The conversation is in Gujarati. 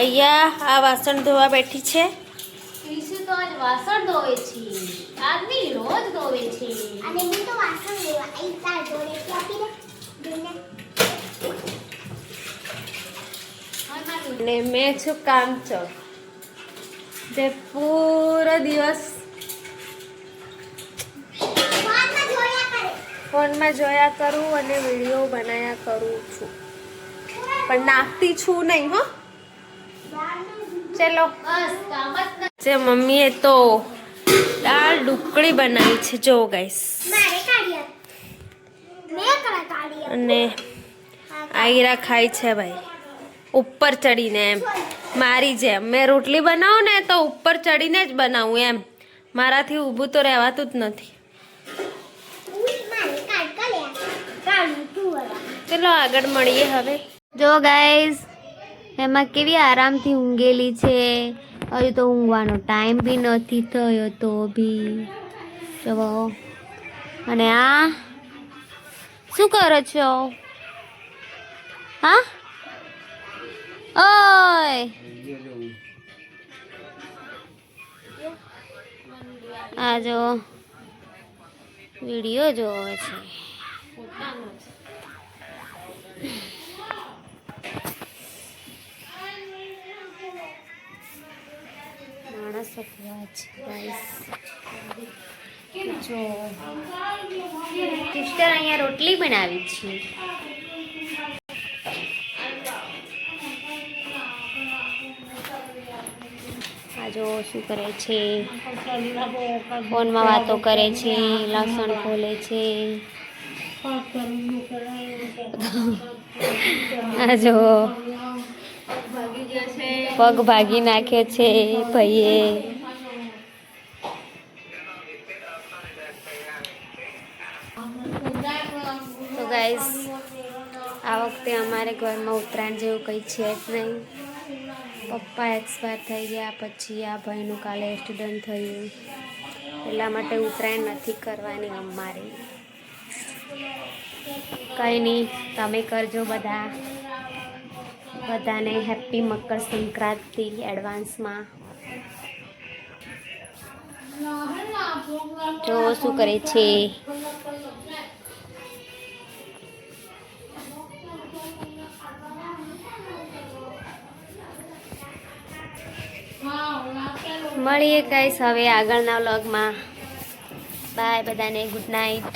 અહીંયા આ વાસણ ધોવા બેઠી છે. ઈશુ તો આજ વાસણ ધોવે છે. આદમી રોજ ધોવે છે. અને હું તો વાસણ લેવા આઈ તાર જોડે કે આપી દે મેં છું કામ જે પૂરો દિવસ ફોનમાં જોયા ફોનમાં જોયા કરું અને વીડિયો બનાવ્યા કરું છું. પણ નાખતી છું નહીં હો. ચલો. જ મમ્મીએ તો દાળ ઢુકળી બનાવી છે, જો ગાઈસ અને આયરા ખાય છે ભાઈ. ઉપર ચડીને એમ. મારી જેમ. મેં રોટલી બનાવું ને તો ઉપર ચડીને જ બનાવું એમ. મારાથી ઊભું તો રહેવાતું જ નથી. ચલો આગળ મળીએ હવે. જો ગાઈઝ એમાં કેવી આરામથી ઊંઘેલી છે? હજુ તો ઊંઘવાનો ટાઈમ બી નથી થયો તો બી. જવો અને આ? શું કરો છો? હા? ઓય! આ જો વીડિયો જોવે છે. કેવા છે ગાઈસ જો સિસ્ટર અહીંયા રોટલી બનાવી છે. આ જો શું કરે છે? ફોનમાં વાતો કરે છે લસણ ખોલે છે. આ જો પગ ભાગી નાખ્યો છે ભાઈએ. તો ગાઈસ આ વખતે અમારે ઘરમાં ઉત્તરાયણ જેવું કંઈ છે જ નહીં. પપ્પા એક્સપાયર થઈ ગયા, પછી આ ભાઈનું કાલે એક્સિડન્ટ થયું. એટલા માટે ઉત્તરાયણ નથી કરવાની અમારે. કંઈ નહીં, તમે કરજો બધા. બધાને હેપી મકર સંક્રાંતિ એડવાન્સમાં. જો શું કરે છે? મળીએ ગાઈસ હવે આગળના વ્લોગમાં બાય બધાને ગુડ નાઇટ